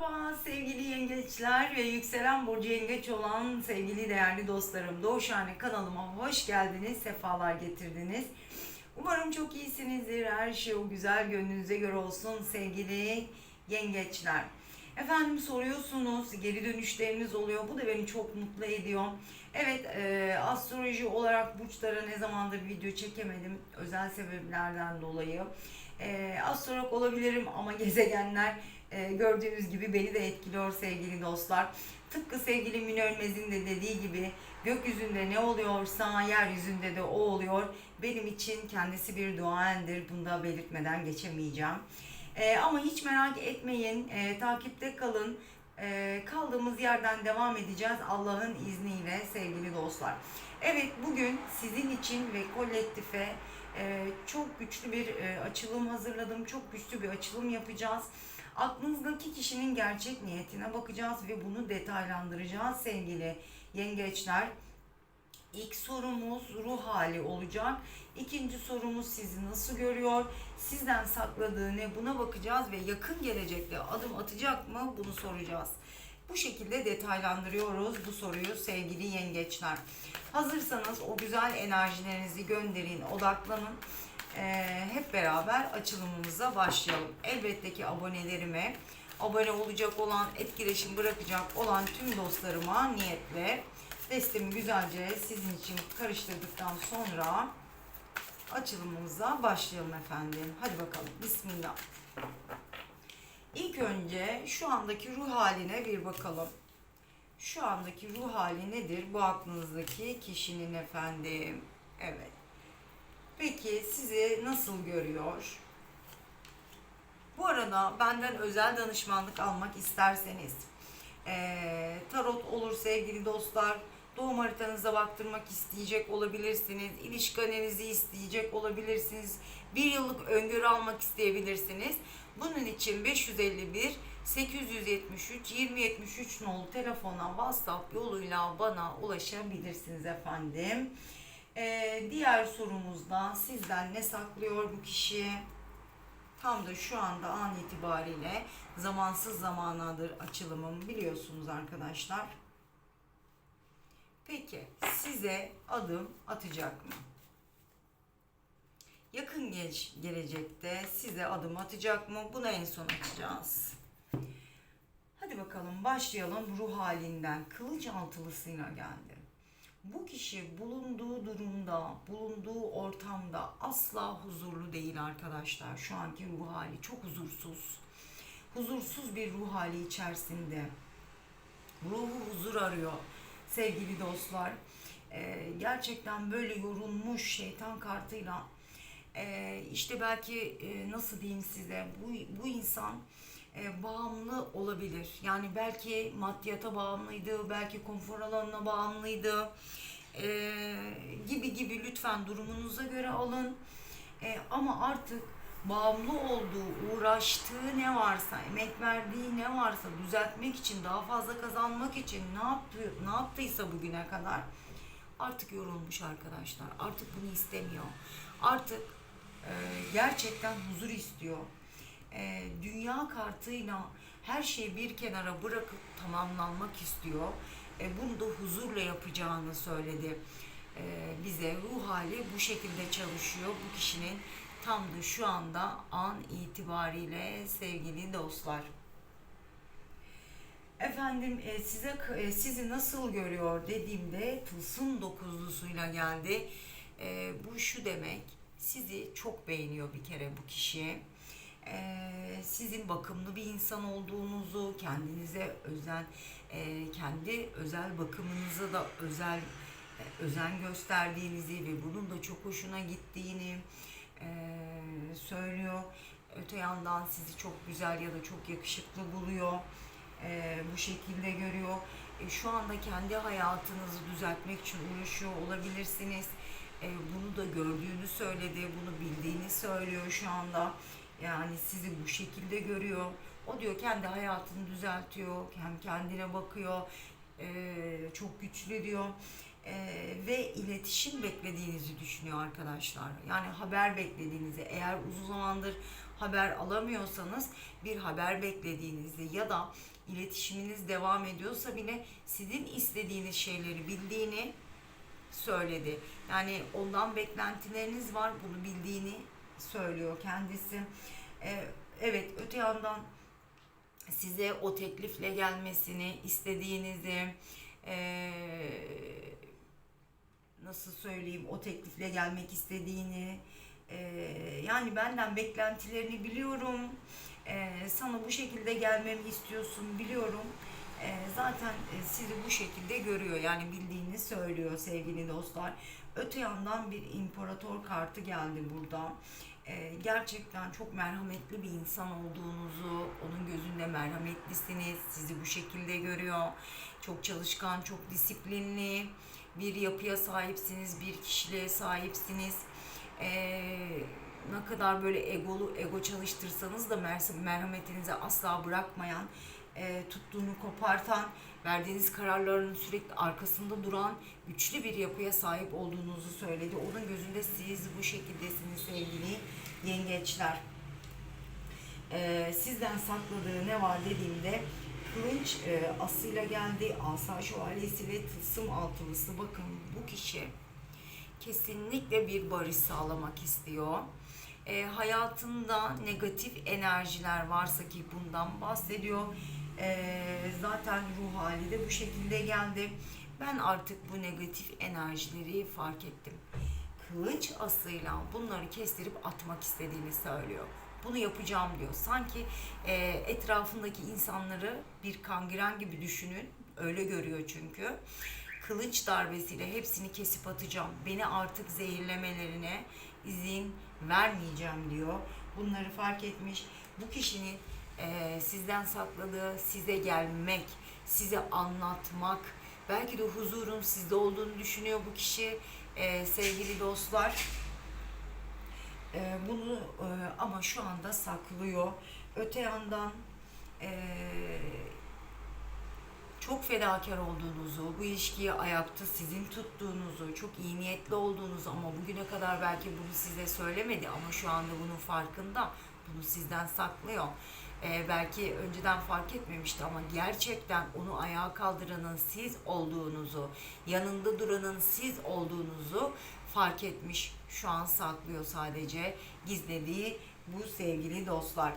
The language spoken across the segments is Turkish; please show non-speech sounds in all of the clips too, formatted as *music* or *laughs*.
Merhaba sevgili yengeçler ve yükselen burcu yengeç olan sevgili değerli dostlarım. Doğuşhane kanalıma hoş geldiniz, sefalar getirdiniz. Umarım çok iyisinizdir. Her şey o güzel gönlünüze göre olsun sevgili yengeçler. Efendim soruyorsunuz, geri dönüşleriniz oluyor. Bu da beni çok mutlu ediyor. Evet, e, astroloji olarak burçlara ne zamandır video çekemedim. Özel sebeplerden dolayı. E, astrolog olabilirim ama *laughs* gezegenler e, gördüğünüz gibi beni de etkiliyor sevgili dostlar. Tıpkı sevgili Ölmez'in de dediği gibi gökyüzünde ne oluyorsa yeryüzünde de o oluyor. Benim için kendisi bir duaendir. Bunu da belirtmeden geçemeyeceğim. E, ama hiç merak etmeyin. E, takipte kalın. E, kaldığımız yerden devam edeceğiz Allah'ın izniyle sevgili dostlar. Evet bugün sizin için ve kolektife e, çok güçlü bir e, açılım hazırladım. Çok güçlü bir açılım yapacağız. Aklınızdaki kişinin gerçek niyetine bakacağız ve bunu detaylandıracağız sevgili yengeçler. İlk sorumuz ruh hali olacak. İkinci sorumuz sizi nasıl görüyor? Sizden sakladığı ne buna bakacağız ve yakın gelecekte adım atacak mı bunu soracağız. Bu şekilde detaylandırıyoruz bu soruyu sevgili yengeçler. Hazırsanız o güzel enerjilerinizi gönderin, odaklanın. Ee, hep beraber açılımımıza başlayalım. Elbette ki abonelerime, abone olacak olan, etkileşim bırakacak olan tüm dostlarıma niyetle destemi güzelce sizin için karıştırdıktan sonra açılımımıza başlayalım efendim. Hadi bakalım. Bismillah. İlk önce şu andaki ruh haline bir bakalım. Şu andaki ruh hali nedir? Bu aklınızdaki kişinin efendim. Evet. Peki sizi nasıl görüyor? Bu arada benden özel danışmanlık almak isterseniz eee, tarot olur sevgili dostlar. Doğum haritanıza baktırmak isteyecek olabilirsiniz. İlişkilerinizi isteyecek olabilirsiniz. Bir yıllık öngörü almak isteyebilirsiniz. Bunun için 551 873 2073 nolu telefona WhatsApp yoluyla bana ulaşabilirsiniz efendim. Ee, diğer sorumuzda sizden ne saklıyor bu kişi? Tam da şu anda an itibariyle zamansız zamanadır açılımım biliyorsunuz arkadaşlar. Peki size adım atacak mı? Yakın geç, gelecekte size adım atacak mı? Bunu en son açacağız. Hadi bakalım başlayalım ruh halinden. Kılıç altılısıyla geldi. Bu kişi bulunduğu durumda, bulunduğu ortamda asla huzurlu değil arkadaşlar. Şu anki ruh hali çok huzursuz. Huzursuz bir ruh hali içerisinde. Ruhu huzur arıyor sevgili dostlar. Ee, gerçekten böyle yorulmuş şeytan kartıyla ee, işte belki e, nasıl diyeyim size bu, bu insan e, bağımlı olabilir. Yani belki maddiyata bağımlıydı, belki konfor alanına bağımlıydı e, gibi gibi lütfen durumunuza göre alın. E, ama artık bağımlı olduğu, uğraştığı ne varsa, emek verdiği ne varsa düzeltmek için, daha fazla kazanmak için ne yaptı, ne yaptıysa bugüne kadar artık yorulmuş arkadaşlar. Artık bunu istemiyor. Artık e, gerçekten huzur istiyor. E, dünya kartıyla her şeyi bir kenara bırakıp tamamlanmak istiyor. E, bunu da huzurla yapacağını söyledi e, bize. Ruh hali bu şekilde çalışıyor. Bu kişinin tam da şu anda an itibariyle sevgili dostlar. Efendim e, size e, sizi nasıl görüyor dediğimde tılsım dokuzlusuyla geldi. E, bu şu demek sizi çok beğeniyor bir kere bu kişi. Sizin bakımlı bir insan olduğunuzu, kendinize özen, kendi özel bakımınıza da özel özen gösterdiğinizi ve bunun da çok hoşuna gittiğini söylüyor. Öte yandan sizi çok güzel ya da çok yakışıklı buluyor. Bu şekilde görüyor. E, şu anda kendi hayatınızı düzeltmek için uğraşıyor olabilirsiniz. E, bunu da gördüğünü söyledi, bunu bildiğini söylüyor şu anda. Yani sizi bu şekilde görüyor. O diyor kendi hayatını düzeltiyor, hem kendine bakıyor. E, çok güçlü diyor. Ee, ve iletişim beklediğinizi düşünüyor arkadaşlar. Yani haber beklediğinizi eğer uzun zamandır haber alamıyorsanız bir haber beklediğinizi ya da iletişiminiz devam ediyorsa bile sizin istediğiniz şeyleri bildiğini söyledi. Yani ondan beklentileriniz var bunu bildiğini söylüyor kendisi. Ee, evet öte yandan size o teklifle gelmesini istediğinizi eee, nasıl söyleyeyim o teklifle gelmek istediğini eee, yani benden beklentilerini biliyorum. Eee, sana bu şekilde gelmemi istiyorsun biliyorum. Eee, zaten e, sizi bu şekilde görüyor yani bildiğini söylüyor sevgili dostlar öte yandan bir imparator kartı geldi burada Eee, gerçekten çok merhametli bir insan olduğunuzu, onun gözünde merhametlisiniz, sizi bu şekilde görüyor. Çok çalışkan, çok disiplinli bir yapıya sahipsiniz, bir kişiliğe sahipsiniz. Eee, ne kadar böyle egolu, ego çalıştırsanız da mer- merhametinizi asla bırakmayan, eee, tuttuğunu kopartan, verdiğiniz kararların sürekli arkasında duran güçlü bir yapıya sahip olduğunuzu söyledi. Onun gözünde siz bu şekildesiniz sevgili yengeçler. Ee, sizden sakladığı ne var dediğimde kılıç e, asıyla geldi, asa şövalyesi ve tılsım altılısı. Bakın bu kişi kesinlikle bir barış sağlamak istiyor. E, hayatında negatif enerjiler varsa ki bundan bahsediyor. E, zaten ruh hali de bu şekilde geldi. Ben artık bu negatif enerjileri fark ettim. Kılıç asıyla bunları kestirip atmak istediğini söylüyor. Bunu yapacağım diyor. Sanki e, etrafındaki insanları bir kangren gibi düşünün. Öyle görüyor çünkü. Kılıç darbesiyle hepsini kesip atacağım. Beni artık zehirlemelerine izin vermeyeceğim diyor. Bunları fark etmiş. Bu kişinin e, sizden sakladığı size gelmek, size anlatmak, belki de huzurun sizde olduğunu düşünüyor bu kişi e, sevgili dostlar. E, bunu ama şu anda saklıyor. Öte yandan çok fedakar olduğunuzu, bu ilişkiyi ayakta sizin tuttuğunuzu, çok iyi niyetli olduğunuzu ama bugüne kadar belki bunu size söylemedi ama şu anda bunun farkında. Bunu sizden saklıyor. Ee, belki önceden fark etmemişti ama gerçekten onu ayağa kaldıranın siz olduğunuzu, yanında duranın siz olduğunuzu fark etmiş. Şu an saklıyor sadece gizlediği bu sevgili dostlar.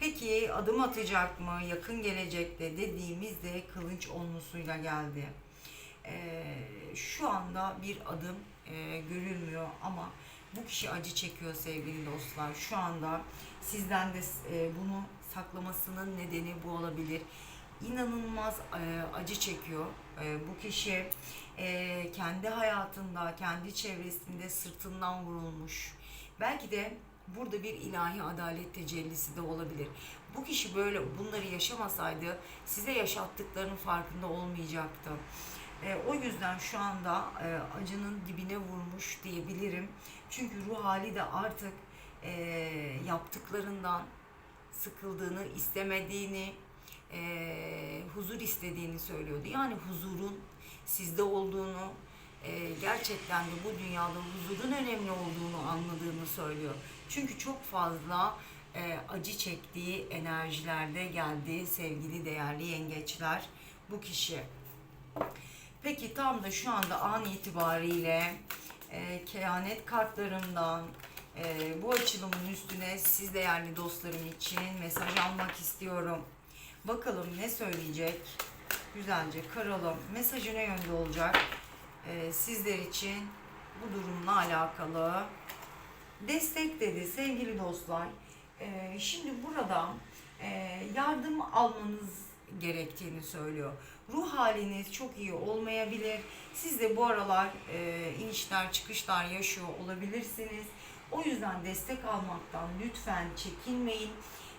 Peki adım atacak mı yakın gelecekte dediğimizde kılıç onlusuyla geldi. Ee, şu anda bir adım e, görülmüyor ama bu kişi acı çekiyor sevgili dostlar. Şu anda sizden de e, bunu saklamasının nedeni bu olabilir. İnanılmaz e, acı çekiyor e, bu kişi. E, kendi hayatında, kendi çevresinde sırtından vurulmuş. Belki de burada bir ilahi adalet tecellisi de olabilir. Bu kişi böyle bunları yaşamasaydı size yaşattıklarının farkında olmayacaktı. E, o yüzden şu anda e, acının dibine vurmuş diyebilirim. Çünkü ruh hali de artık e, yaptıklarından sıkıldığını, istemediğini, e, huzur istediğini söylüyordu. Yani huzurun sizde olduğunu, e, gerçekten de bu dünyada huzurun önemli olduğunu anladığını söylüyor. Çünkü çok fazla e, acı çektiği enerjilerde geldi sevgili değerli yengeçler bu kişi. Peki tam da şu anda an itibariyle e, kehanet kartlarımdan e, bu açılımın üstüne siz değerli dostlarım için mesaj almak istiyorum. Bakalım ne söyleyecek? Güzelce karalım. Mesajı ne yönde olacak? E, sizler için bu durumla alakalı. Destek dedi sevgili dostlar. E, şimdi burada e, yardım almanız gerektiğini söylüyor. Ruh haliniz çok iyi olmayabilir. Siz de bu aralar e, inişler çıkışlar yaşıyor olabilirsiniz. O yüzden destek almaktan lütfen çekinmeyin.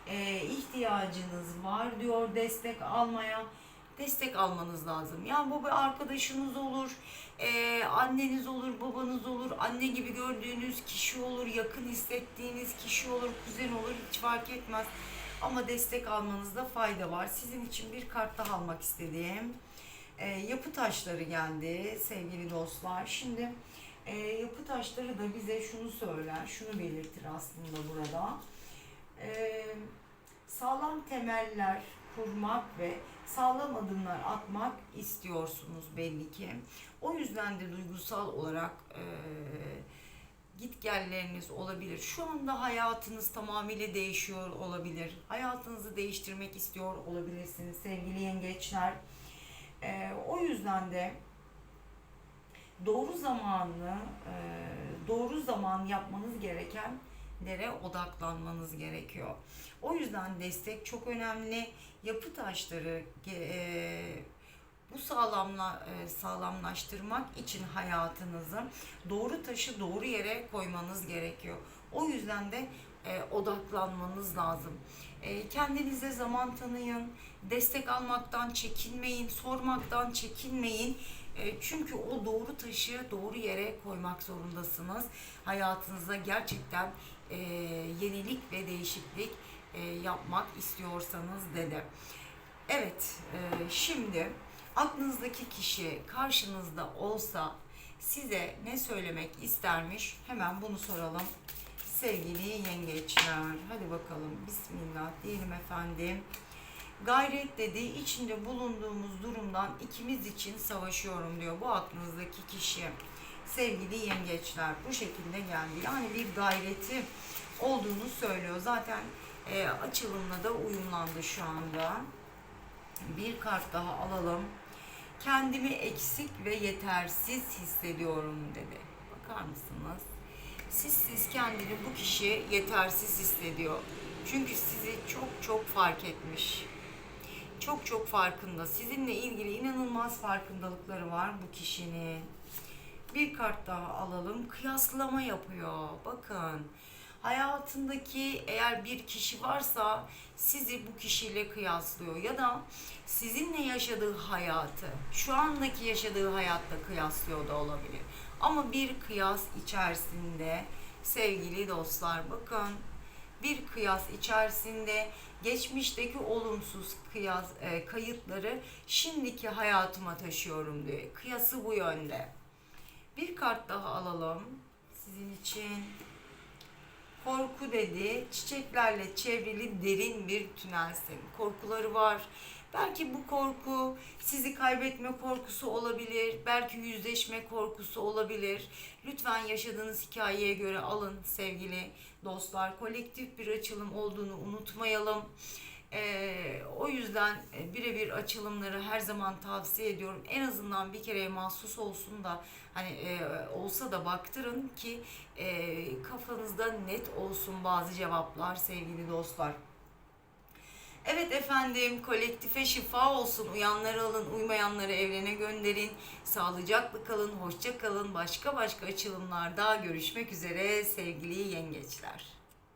E, ihtiyacınız var diyor destek almaya. Destek almanız lazım. Yani bu bir arkadaşınız olur, e, anneniz olur, babanız olur, anne gibi gördüğünüz kişi olur, yakın hissettiğiniz kişi olur, kuzen olur hiç fark etmez. Ama destek almanızda fayda var. Sizin için bir kart daha almak istediğim. e, yapı taşları geldi sevgili dostlar. Şimdi e, yapı taşları da bize şunu söyler, şunu belirtir aslında burada. E, sağlam temeller kurmak ve sağlam adımlar atmak istiyorsunuz belli ki. O yüzden de duygusal olarak e, gitgelleriniz olabilir. Şu anda hayatınız tamamıyla değişiyor olabilir. Hayatınızı değiştirmek istiyor olabilirsiniz sevgili yengeçler. E, o yüzden de doğru zamanı, e, doğru zaman yapmanız gerekenlere odaklanmanız gerekiyor. O yüzden destek çok önemli. Yapı taşları e, bu sağlamla e, sağlamlaştırmak için hayatınızı doğru taşı doğru yere koymanız gerekiyor. O yüzden de e, odaklanmanız lazım. E, kendinize zaman tanıyın, destek almaktan çekinmeyin, sormaktan çekinmeyin. E, çünkü o doğru taşı doğru yere koymak zorundasınız. Hayatınıza gerçekten e, yenilik ve değişiklik e, yapmak istiyorsanız dedi. Evet, şimdi aklınızdaki kişi karşınızda olsa size ne söylemek istermiş? Hemen bunu soralım. Sevgili yengeçler, hadi bakalım Bismillah diyelim efendim. Gayret dediği içinde bulunduğumuz durumdan ikimiz için savaşıyorum diyor bu aklınızdaki kişi. Sevgili yengeçler bu şekilde geldi. Yani bir gayreti olduğunu söylüyor. Zaten e, açılımla da uyumlandı şu anda. Bir kart daha alalım. Kendimi eksik ve yetersiz hissediyorum dedi. Bakar mısınız? Siz siz kendini bu kişi yetersiz hissediyor. Çünkü sizi çok çok fark etmiş. Çok çok farkında. Sizinle ilgili inanılmaz farkındalıkları var bu kişinin. Bir kart daha alalım. Kıyaslama yapıyor. Bakın. Hayatındaki eğer bir kişi varsa sizi bu kişiyle kıyaslıyor ya da sizinle yaşadığı hayatı şu andaki yaşadığı hayatta kıyaslıyor da olabilir. Ama bir kıyas içerisinde sevgili dostlar bakın bir kıyas içerisinde geçmişteki olumsuz kıyas e, kayıtları şimdiki hayatıma taşıyorum diyor. Kıyası bu yönde. Bir kart daha alalım sizin için. Korku dedi, çiçeklerle çevrili derin bir tünelsin. Korkuları var. Belki bu korku sizi kaybetme korkusu olabilir. Belki yüzleşme korkusu olabilir. Lütfen yaşadığınız hikayeye göre alın sevgili dostlar. Kolektif bir açılım olduğunu unutmayalım. Ee, o yüzden e, birebir açılımları her zaman tavsiye ediyorum. En azından bir kereye mahsus olsun da hani e, olsa da baktırın ki e, kafanızda net olsun bazı cevaplar sevgili dostlar. Evet efendim kolektife şifa olsun. Uyanları alın, uymayanları evrene gönderin. Sağlıcakla kalın, hoşça kalın. Başka başka açılımlarda görüşmek üzere sevgili yengeçler.